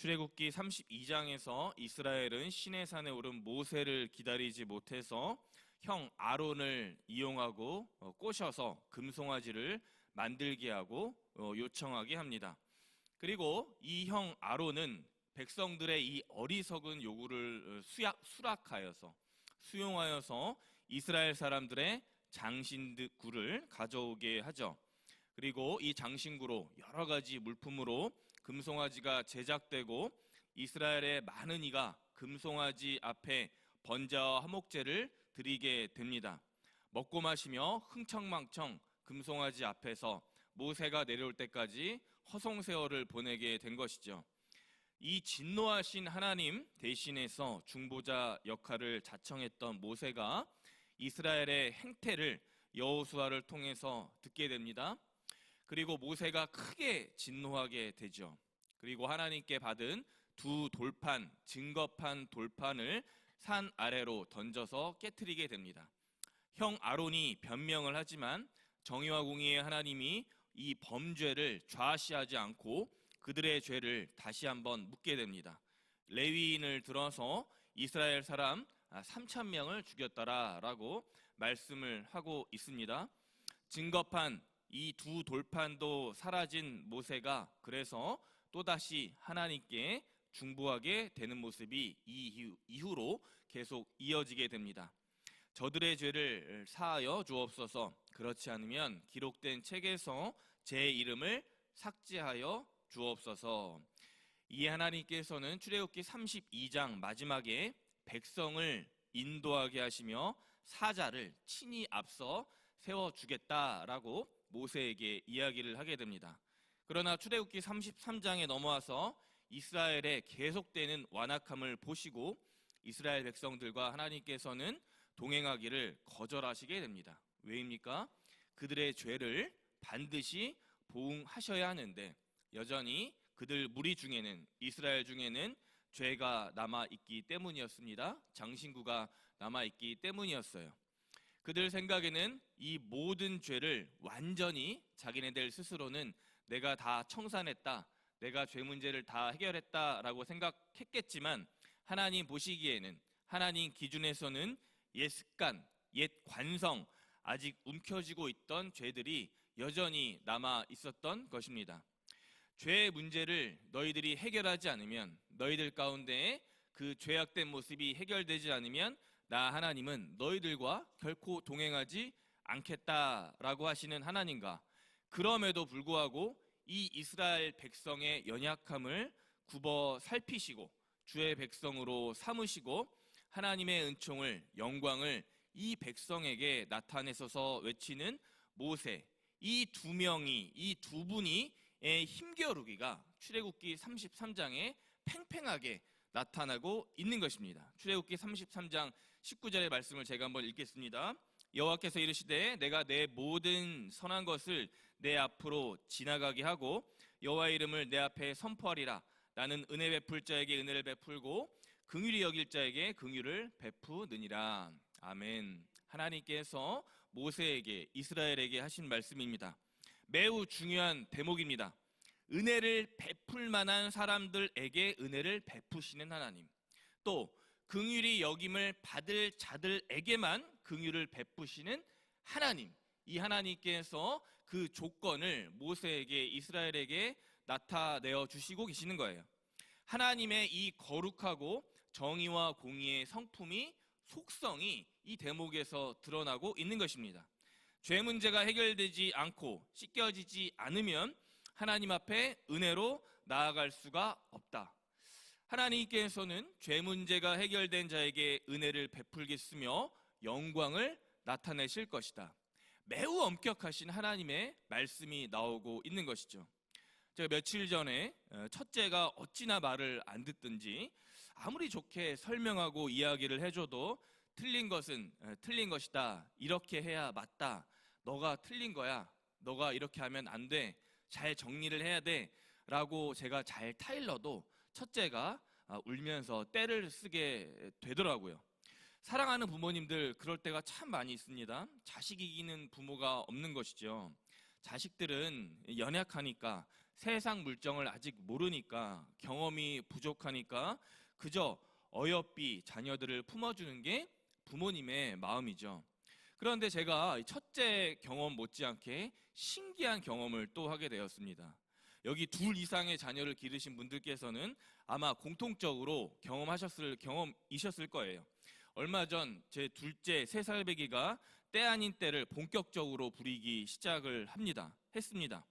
출애굽기 32장에서 이스라엘은 시내 산에 오른 모세를 기다리지 못해서 형 아론을 이용하고 어, 꼬셔서 금송아지를 만들게 하고 어, 요청하게 합니다. 그리고 이 형 아론은 백성들의 이 어리석은 요구를 어, 수약, 수락하여서 수용하여서 이스라엘 사람들의 장신구를 가져오게 하죠. 그리고 이 장신구로 여러 가지 물품으로 금송아지가 제작되고 이스라엘의 많은 이가 금송아지 앞에 번제와 화목제를 드리게 됩니다. 먹고 마시며 흥청망청 금송아지 앞에서 모세가 내려올 때까지 허송세월을 보내게 된 것이죠. 이 진노하신 하나님 대신해서 중보자 역할을 자청했던 모세가 이스라엘의 행태를 여호수아를 통해서 듣게 됩니다. 그리고 모세가 크게 진노하게 되죠. 그리고 하나님께 받은 두 돌판, 증거판 돌판을 산 아래로 던져서 깨뜨리게 됩니다. 형 아론이 변명을 하지만 정의와 공의의 하나님이 이 범죄를 좌시하지 않고 그들의 죄를 다시 한번 묻게 됩니다. 레위인을 들어서 이스라엘 사람 3천 명을 죽였더라라고 말씀을 하고 있습니다. 증거판 이 두 돌판도 사라진 모세가 그래서 또다시 하나님께 중보하게 되는 모습이 이후, 이후로 계속 이어지게 됩니다. 저들의 죄를 사하여 주옵소서. 그렇지 않으면 기록된 책에서 제 이름을 삭제하여 주옵소서. 이 하나님께서는 출애굽기 32장 마지막에 백성을 인도하게 하시며 사자를 친히 앞서 세워 주겠다라고 모세에게 이야기를 하게 됩니다. 그러나 출애굽기 33장에 넘어와서 이스라엘의 계속되는 완악함을 보시고 이스라엘 백성들과 하나님께서는 동행하기를 거절하시게 됩니다. 왜입니까? 그들의 죄를 반드시 보응하셔야 하는데 여전히 그들 무리 중에는 이스라엘 중에는 죄가 남아 있기 때문이었습니다. 장신구가 남아 있기 때문이었어요. 그들 생각에는 이 모든 죄를 완전히 자기네들 스스로는 내가 다 청산했다. 내가 죄 문제를 다 해결했다라고 생각했겠지만 하나님 보시기에는 하나님 기준에서는 옛 습관, 옛 관성, 아직 움켜쥐고 있던 죄들이 여전히 남아 있었던 것입니다. 죄의 문제를 너희들이 해결하지 않으면 너희들 가운데 그 죄악된 모습이 해결되지 않으면 나 하나님은 너희들과 결코 동행하지 않겠다라고 하시는 하나님과 그럼에도 불구하고 이 이스라엘 백성의 연약함을 굽어 살피시고 주의 백성으로 삼으시고 하나님의 은총을 영광을 이 백성에게 나타내셔서 외치는 모세. 이 두 명이 이 두 분이 힘겨루기가 출애굽기 33장에 팽팽하게 나타나고 있는 것입니다. 출애굽기 33장 19절의 말씀을 제가 한번 읽겠습니다. 여호와께서 이르시되 내가 내 모든 선한 것을 내 앞으로 지나가게 하고 여호와의 이름을 내 앞에 선포하리라. 나는 은혜 베풀 자에게 은혜를 베풀고 긍휼히 여길 자에게 긍휼을 베푸느니라. 아멘. 하나님께서 모세에게 이스라엘에게 하신 말씀입니다. 매우 중요한 대목입니다. 은혜를 베풀 만한 사람들에게 은혜를 베푸시는 하나님. 또 긍휼히 여김을 받을 자들에게만 긍휼을 베푸시는 하나님. 이 하나님께서 그 조건을 모세에게 이스라엘에게 나타내어 주시고 계시는 거예요. 하나님의 이 거룩하고 정의와 공의의 성품이 속성이 이 대목에서 드러나고 있는 것입니다. 죄 문제가 해결되지 않고 씻겨지지 않으면 하나님 앞에 은혜로 나아갈 수가 없다. 하나님께서는 죄 문제가 해결된 자에게 은혜를 베풀겠으며 영광을 나타내실 것이다. 매우 엄격하신 하나님의 말씀이 나오고 있는 것이죠. 제가 며칠 전에 어, 첫째가 어찌나 말을 안 듣든지 아무리 좋게 설명하고 이야기를 해줘도 틀린 것은 어, 틀린 것이다. 이렇게 해야 맞다. 너가 틀린 거야. 너가 이렇게 하면 안 돼. 잘 정리를 해야 돼. 라고 제가 잘 타일러도 첫째가 아, 울면서 때를 쓰게 되더라고요. 사랑하는 부모님들 그럴 때가 참 많이 있습니다. 자식 이기는 부모가 없는 것이죠. 자식들은 연약하니까 세상 물정을 아직 모르니까 경험이 부족하니까 그저 어여삐 자녀들을 품어주는 게 부모님의 마음이죠. 그런데 제가 이 첫째 경험 못지않게 신기한 경험을 또 하게 되었습니다. 여기 둘 이상의 자녀를 기르신 분들께서는 아마 공통적으로 경험하셨을 경험이셨을 거예요. 얼마 전 제 둘째 세 살배기가 때 아닌 때를 본격적으로 부리기 시작을 합니다. 했습니다.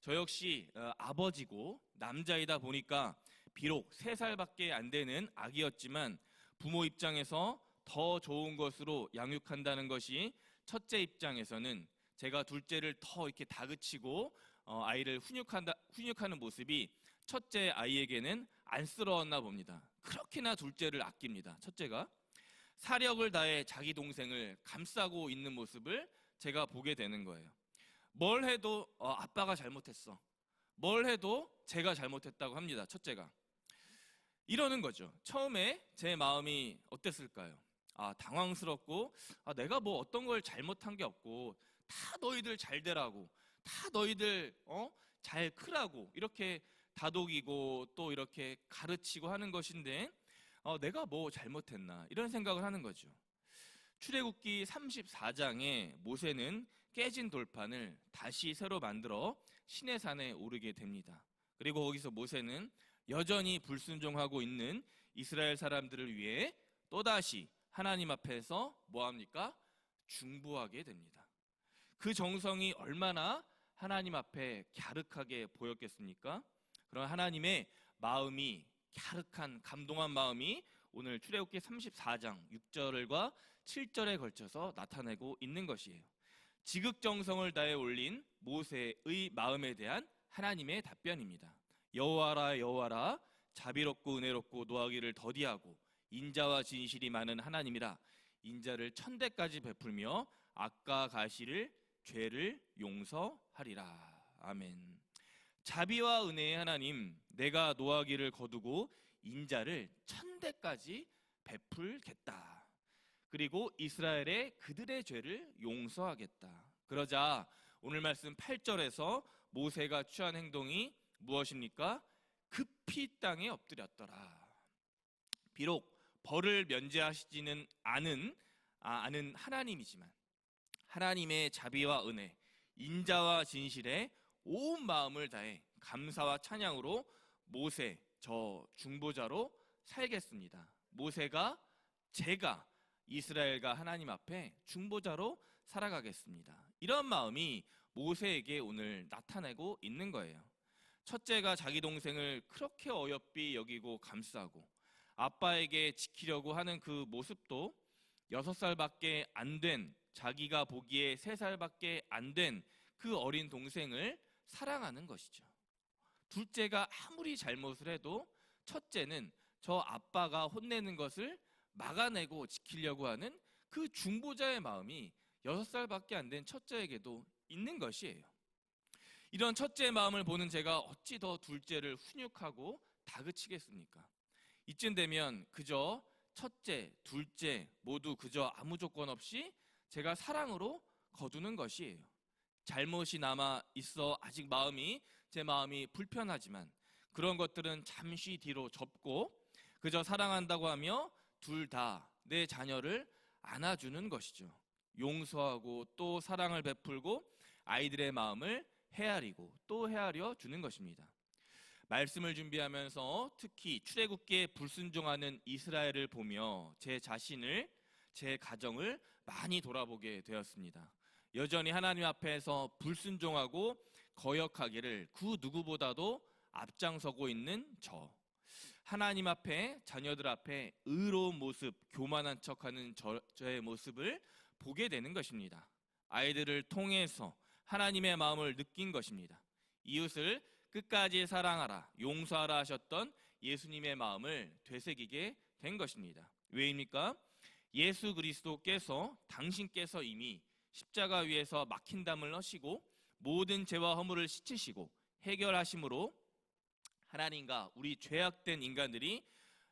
저 역시 어, 아버지고 남자이다 보니까 비록 세 살밖에 안 되는 아기였지만 부모 입장에서 더 좋은 것으로 양육한다는 것이 첫째 입장에서는 제가 둘째를 더 이렇게 다그치고 어, 아이를 훈육한다, 훈육하는 모습이 첫째 아이에게는 안쓰러웠나 봅니다. 그렇게나 둘째를 아낍니다. 첫째가 사력을 다해 자기 동생을 감싸고 있는 모습을 제가 보게 되는 거예요. 뭘 해도 어, 아빠가 잘못했어. 뭘 해도 제가 잘못했다고 합니다. 첫째가 이러는 거죠. 처음에 제 마음이 어땠을까요? 아 당황스럽고 아, 내가 뭐 어떤 걸 잘못한 게 없고 다 너희들 잘 되라고 다 너희들 어? 잘 크라고 이렇게 다독이고 또 이렇게 가르치고 하는 것인데 어, 내가 뭐 잘못했나 이런 생각을 하는 거죠. 출애굽기 34장에 모세는 깨진 돌판을 다시 새로 만들어 신의 산에 오르게 됩니다. 그리고 거기서 모세는 여전히 불순종하고 있는 이스라엘 사람들을 위해 또다시 하나님 앞에서 뭐 합니까? 중보하게 됩니다. 그 정성이 얼마나 하나님 앞에 갸륵하게 보였겠습니까? 그런 하나님의 마음이 갸륵한 감동한 마음이 오늘 출애굽기 34장 6절과 7절에 걸쳐서 나타내고 있는 것이에요. 지극정성을 다해 올린 모세의 마음에 대한 하나님의 답변입니다. 여호와라 여호와라 자비롭고 은혜롭고 노하기를 더디하고 인자와 진실이 많은 하나님이라 인자를 천대까지 베풀며 악과 가시를 죄를 용서하리라. 아멘. 자비와 은혜의 하나님, 내가 노하기를 거두고 인자를 천대까지 베풀겠다. 그리고 이스라엘의 그들의 죄를 용서하겠다. 그러자 오늘 말씀 8절에서 모세가 취한 행동이 무엇입니까? 급히 땅에 엎드렸더라. 비록 벌을 면제하시지는 않은 아, 아는 하나님이지만 하나님의 자비와 은혜, 인자와 진실에 온 마음을 다해 감사와 찬양으로 모세 저 중보자로 살겠습니다. 모세가 제가 이스라엘과 하나님 앞에 중보자로 살아가겠습니다. 이런 마음이 모세에게 오늘 나타내고 있는 거예요. 첫째가 자기 동생을 그렇게 어여삐 여기고 감싸고 아빠에게 지키려고 하는 그 모습도 여섯 살밖에 안 된 자기가 보기에 세 살밖에 안 된 그 어린 동생을 사랑하는 것이죠. 둘째가 아무리 잘못을 해도 첫째는 저 아빠가 혼내는 것을 막아내고 지키려고 하는 그 중보자의 마음이 여섯 살밖에 안 된 첫째에게도 있는 것이에요. 이런 첫째의 마음을 보는 제가 어찌 더 둘째를 훈육하고 다그치겠습니까? 이쯤 되면 그저 첫째, 둘째 모두 그저 아무 조건 없이 제가 사랑으로 거두는 것이에요. 잘못이 남아 있어 아직 마음이 제 마음이 불편하지만 그런 것들은 잠시 뒤로 접고 그저 사랑한다고 하며 둘 다 내 자녀를 안아주는 것이죠. 용서하고 또 사랑을 베풀고 아이들의 마음을 헤아리고 또 헤아려 주는 것입니다. 말씀을 준비하면서 특히 출애굽기에 불순종하는 이스라엘을 보며 제 자신을 제 가정을 많이 돌아보게 되었습니다. 여전히 하나님 앞에서 불순종하고 거역하기를 그 누구보다도 앞장서고 있는 저. 하나님 앞에 자녀들 앞에 의로운 모습, 교만한 척하는 저, 저의 모습을 보게 되는 것입니다. 아이들을 통해서 하나님의 마음을 느낀 것입니다. 이웃을 끝까지 사랑하라, 용서하라 하셨던 예수님의 마음을 되새기게 된 것입니다. 왜입니까? 예수 그리스도께서 당신께서 이미 십자가 위에서 막힌 담을 넣으시고 모든 죄와 허물을 씻으시고 해결하심으로 하나님과 우리 죄악된 인간들이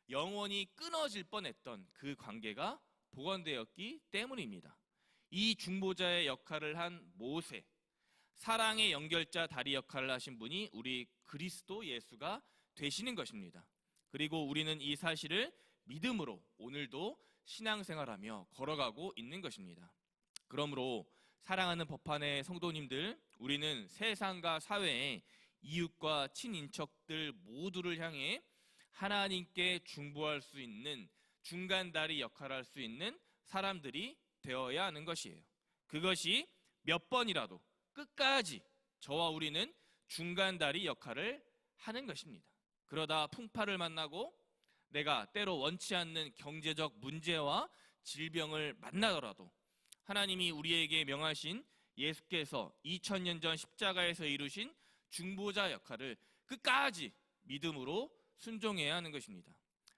영원히 끊어질 뻔했던 그 관계가 복원되었기 때문입니다. 이 중보자의 역할을 한 모세, 사랑의 연결자 다리 역할을 하신 분이 우리 그리스도 예수가 되시는 것입니다. 그리고 우리는 이 사실을 믿음으로 오늘도 신앙생활하며 걸어가고 있는 것입니다. 그러므로 사랑하는 법한의 성도님들, 우리는 세상과 사회의 이웃과 친인척들 모두를 향해 하나님께 중보할 수 있는 중간다리 역할을 할 수 있는 사람들이 되어야 하는 것이에요. 그것이 몇 번이라도 끝까지 저와 우리는 중간다리 역할을 하는 것입니다. 그러다 풍파를 만나고 내가 때로 원치 않는 경제적 문제와 질병을 만나더라도 하나님이 우리에게 명하신 예수께서 2000년 전 십자가에서 이루신 중보자 역할을 끝까지 믿음으로 순종해야 하는 것입니다.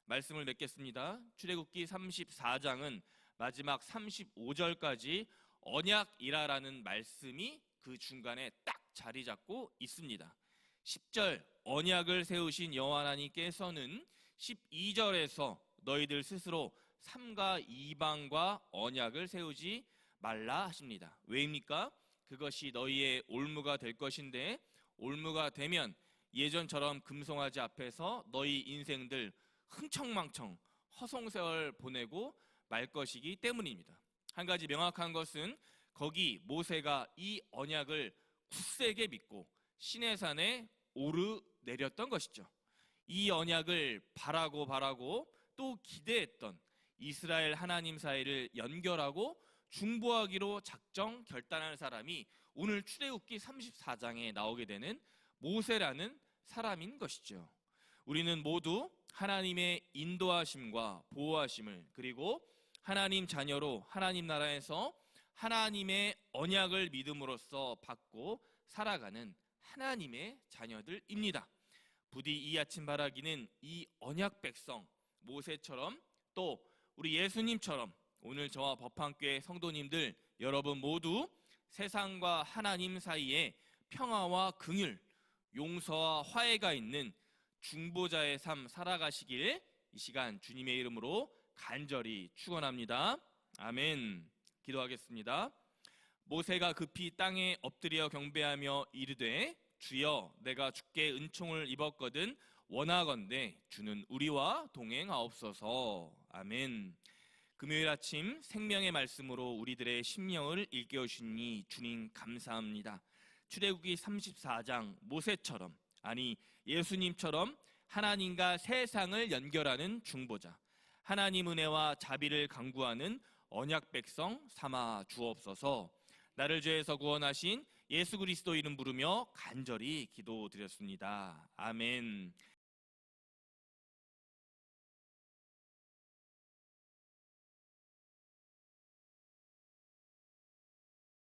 말씀을 맺겠습니다. 출애굽기 34장은 마지막 35절까지 언약이라라는 말씀이 그 중간에 딱 자리 잡고 있습니다. 10절 언약을 세우신 여호와 하나님께서는 12절에서 너희들 스스로 삼가 이방과 언약을 세우지 말라 하십니다. 왜입니까? 그것이 너희의 올무가 될 것인데 올무가 되면 예전처럼 금송아지 앞에서 너희 인생들 흥청망청 허송세월 보내고 말 것이기 때문입니다. 한 가지 명확한 것은 거기 모세가 이 언약을 굳세게 믿고 시내산에 오르 내렸던 것이죠. 이 언약을 바라고 바라고 또 기대했던 이스라엘 하나님 사이를 연결하고 중보하기로 작정 결단한 사람이 오늘 출애굽기 34장에 나오게 되는 모세라는 사람인 것이죠. 우리는 모두 하나님의 인도하심과 보호하심을 그리고 하나님 자녀로 하나님 나라에서 하나님의 언약을 믿음으로써 받고 살아가는 하나님의 자녀들입니다. 부디 이 아침 바라기는 이 언약 백성 모세처럼 또 우리 예수님처럼 오늘 저와 법한교회 성도님들 여러분 모두 세상과 하나님 사이에 평화와 긍휼, 용서와 화해가 있는 중보자의 삶 살아가시길 이 시간 주님의 이름으로 간절히 축원합니다. 아멘. 기도하겠습니다. 모세가 급히 땅에 엎드려 경배하며 이르되 주여 내가 주께 은총을 입었거든 원하건대 주는 우리와 동행하옵소서. 아멘. 금요일 아침 생명의 말씀으로 우리들의 심령을 일깨우시니 주님 감사합니다. 출애굽기 34장 모세처럼 아니 예수님처럼 하나님과 세상을 연결하는 중보자 하나님 은혜와 자비를 강구하는 언약 백성 삼아 주옵소서. 나를 죄에서 구원하신 예수 그리스도 이름 부르며 간절히 기도드렸습니다. 아멘.